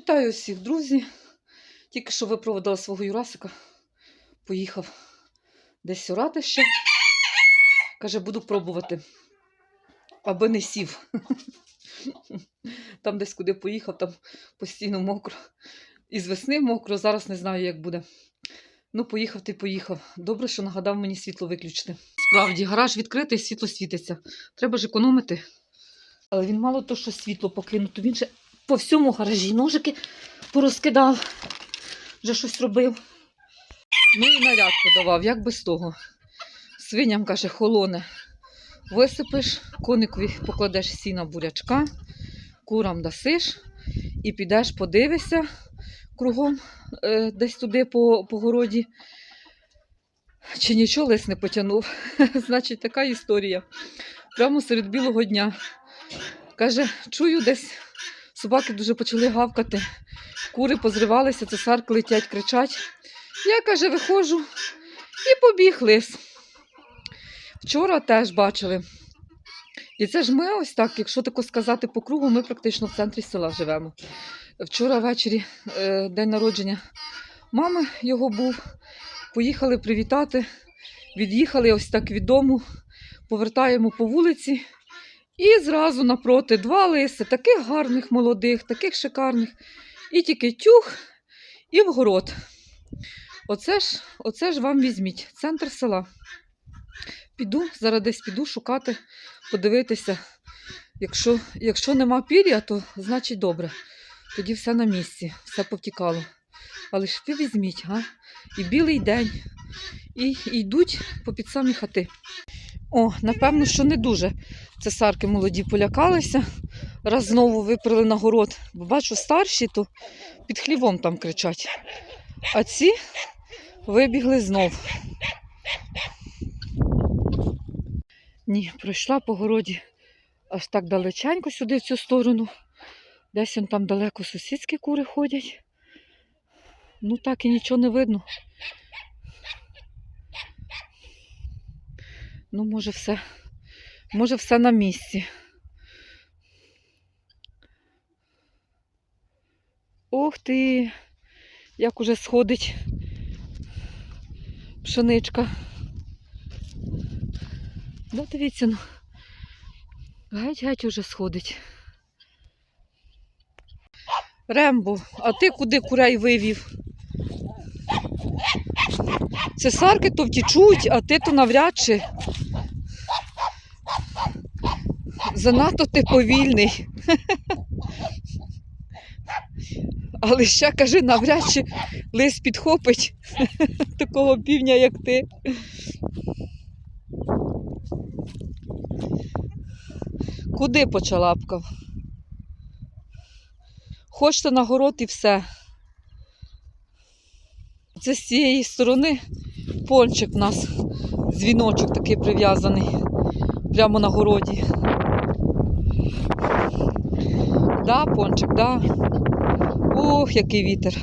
Вітаю всіх, друзі. Тільки що випроводила свого Юрасика. Поїхав десь орати ще. Каже, буду пробувати, аби не сів. Там десь куди поїхав, там постійно мокро. І з весни мокро, зараз не знаю, як буде. Ну, поїхав ти поїхав. Добре, що нагадав мені світло виключити. Справді, гараж відкритий, світло світиться. Треба ж економити. Але він мало то, що світло покинув, то він же по всьому гаражі ножики порозкидав, вже щось робив. Ну і наряд подавав, як без того. Свиням, каже, холоне. Висипиш, коникові покладеш сіна бурячка, курам дасиш і підеш, подивишся кругом е, десь туди по, по городі. Чи нічого лис не потягнув. Значить, така історія. Прямо серед білого дня. Каже, чую десь собаки дуже почали гавкати, кури позривалися, цесарки летять, кричать. Я, каже, виходжу і побіг лис. Вчора теж бачили. І це ж ми ось так, якщо тако сказати по кругу, ми практично в центрі села живемо. Вчора ввечері е, день народження мами його був. Поїхали привітати, від'їхали ось так від дому, повертаємо по вулиці. І зразу напроти два лиси, таких гарних молодих, таких шикарних. І тільки тюх, і в город. Оце ж, оце ж вам візьміть, центр села. Піду, зараз десь піду шукати, подивитися. Якщо, якщо нема пір'я, то значить добре. Тоді все на місці, все повтікало. Але ж ви візьміть, га? І білий день, і, йдуть по під самі хати. О, напевно, що не дуже цесарки молоді полякалися, раз знову виперли на город. Бо бачу, старші, то під хлівом там кричать. А ці вибігли знов. Ні, пройшла по городі аж так далеченько сюди, в цю сторону. Десь он там далеко сусідські кури ходять. Ну так і нічого не видно. Ну, може, все, може, все на місці. Ух ти! Як уже сходить пшеничка. Да, дивіться, ну. Геть-геть уже сходить. Рембо, а ти куди курей вивів? Цесарки то втічуть, а ти то навряд чи. Занадто ти повільний. Але ще каже, навряд чи лис підхопить такого півня, як ти. Куди почалапкав? Хочете на город і все. Це з цієї сторони пончик у нас, дзвіночок такий прив'язаний прямо на городі. Да, пончик, да. Ох, який вітер.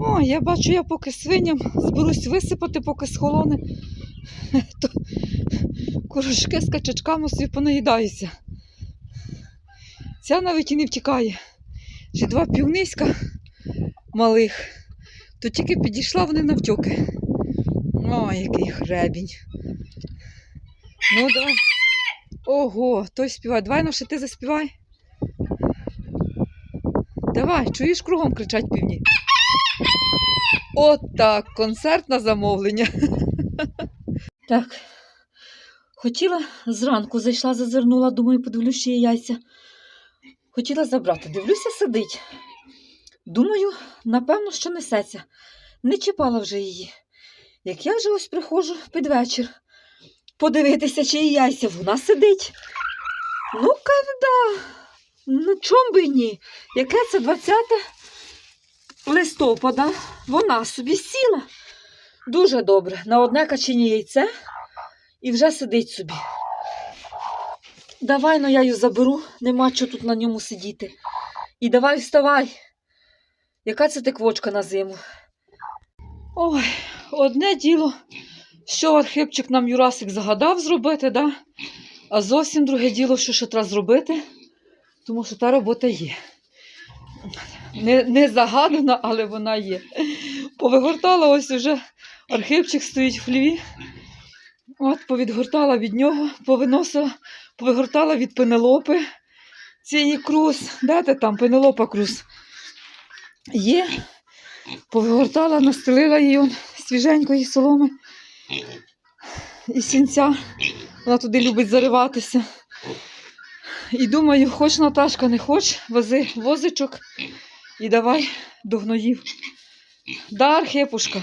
О, я бачу, я поки свиням зберусь висипати, поки схолоне, то курочки з качачками собі понаїдаються. Ця навіть і не втікає. Ще два півниська малих. То тільки підійшла вони навтьоки. Ой, який хребінь. Ну, давай. Ого, той співає. Давай ну ще ти заспівай. Давай, чуєш, кругом кричать півні. От так, концерт на замовлення. Так. Хотіла зранку зайшла, зазирнула, думаю, подивлюсь, ще є яйця. Хотіла забрати. Дивлюся, сидить. Думаю, напевно, що несеться. Не чіпала вже її. Як я вже ось приходжу під вечір подивитися, чи її яйця, вона сидить. Ну, когда? Ну, чом би ні? Яке це 20 листопада? Вона собі сіла. Дуже добре. На одне качені яйце і вже сидить собі. Давай ну я її заберу, нема чого тут на ньому сидіти. І давай вставай. Яка це ти квочка на зиму? Ой, одне діло, що архипчик нам Юрасик загадав зробити, да? а зовсім друге діло, що ще треба зробити, тому що та робота є. Не, не загадана, але вона є. Повигортала ось уже архивчик стоїть в хліві. От, повідгортала від нього, повиносила, повигортала від пенелопи цієї круз. Де ти там, пенелопа круз? Є. Повигортала, настелила її он, свіженької соломи і сінця. Вона туди любить зариватися. І думаю, хоч Наташка не хоч, вози возичок і давай до гноїв. Да, Архипушка.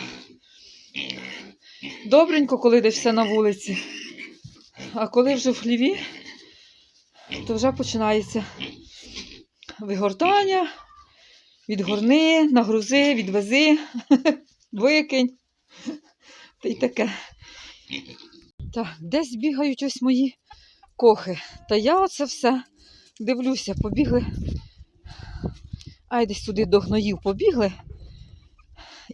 Добренько, коли десь все на вулиці. А коли вже в хліві, то вже починається вигортання, відгорни, нагрузи, відвези, викинь. Та й таке. Так, десь бігають ось мої кохи. Та я оце все дивлюся, побігли. Ай, десь туди до гноїв побігли.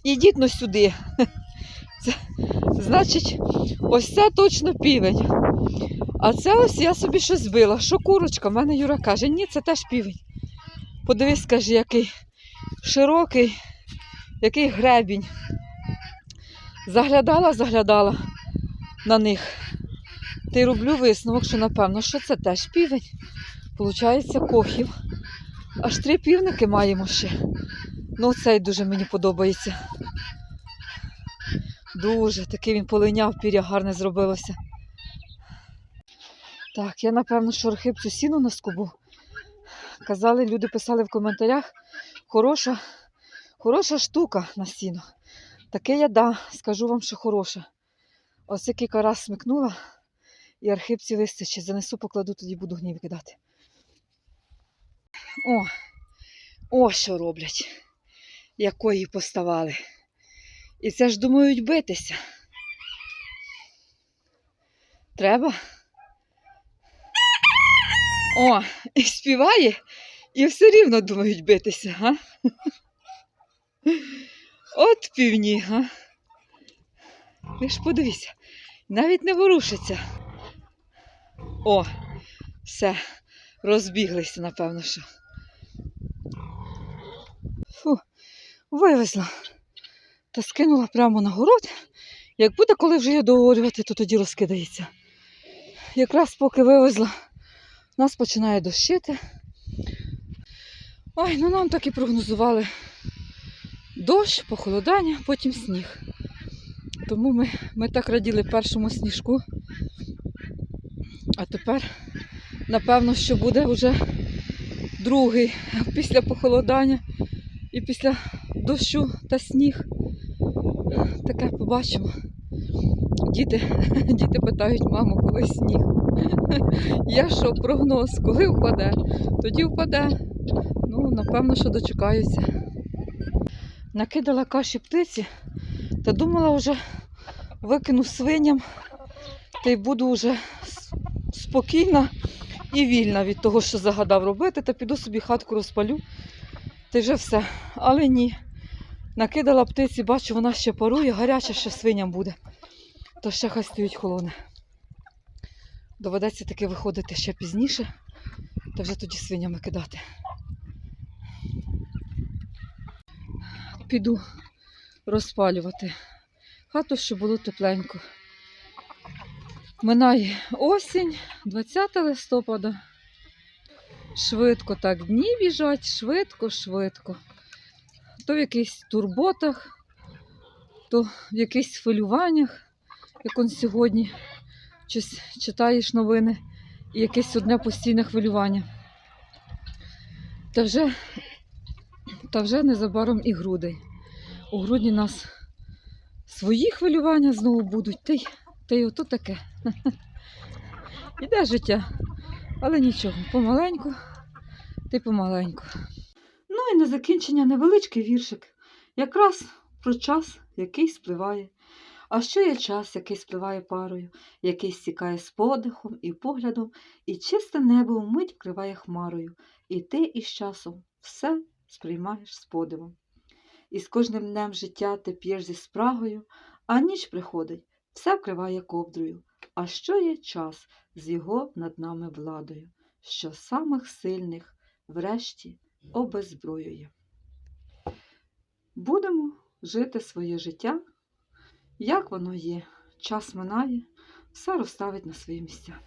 Ідіть но сюди. Це, значить, ось це точно півень. А це ось я собі щось збила. Що курочка? В мене Юра каже, ні, це теж півень. Подивись, каже, який широкий, який гребінь. Заглядала, заглядала на них. Та й роблю висновок, що напевно, що це теж півень. Получається, кохів. Аж три півники маємо ще. Ну, цей дуже мені подобається. Дуже, такий він полиняв, піря гарне зробилося. Так, я напевно, що архипцю сіну на скубу. Казали, люди писали в коментарях, хороша, хороша штука на сіно. Таке я да, скажу вам, що хороша. Ось кілька раз смикнула і архипці вистачить. Занесу, покладу, тоді буду гнів кидати. О, о, що роблять, якої поставали. І це ж думають битися. Треба. О, і співає, і все рівно думають битися, га? От півні, га? Ви ж подивіться, навіть не ворушиться. О, все, розбіглися, напевно, що. Фу, вивезла та скинула прямо на город. Як буде, коли вже її договорювати, то тоді розкидається. Якраз поки вивезла, нас починає дощити. Ой, ну нам так і прогнозували дощ, похолодання, потім сніг. Тому ми, ми так раділи першому сніжку. А тепер, напевно, що буде вже другий після похолодання і після дощу та сніг. Таке побачимо. Діти, діти питають, мамо, коли сніг. Я що, прогноз, коли впаде? Тоді впаде. Ну, напевно, що дочекаюся. Накидала каші птиці та думала вже викину свиням та й буду вже спокійна і вільна від того, що загадав робити, та піду собі хатку розпалю. Та й вже все. Але ні. Накидала птиці, бачу, вона ще парує, гаряча ще свиням буде. То ще хай стоїть холоне. Доведеться таки виходити ще пізніше, та вже тоді свинями кидати. Піду розпалювати хату, щоб було тепленько. Минає осінь, 20 листопада. Швидко так дні біжать, швидко, швидко. То в якихось турботах, то в якихось хвилюваннях, як он сьогодні щось читаєш новини і якесь одне постійне хвилювання. Та вже, та вже незабаром і грудень. У грудні нас свої хвилювання знову будуть, та й, та й ото таке. Іде життя, але нічого, помаленьку, й помаленьку. Ну і на закінчення невеличкий віршик. Якраз про час, який спливає. А що є час, який спливає парою, який стікає з подихом і поглядом, і чисте небо вмить вкриває хмарою, і ти із часом все сприймаєш з подивом. І з кожним днем життя ти п'єш зі спрагою, а ніч приходить, все вкриває ковдрою. А що є час з його над нами владою, що самих сильних врешті обеззброює. Будемо жити своє життя, як воно є. Час минає, все розставить на свої місця.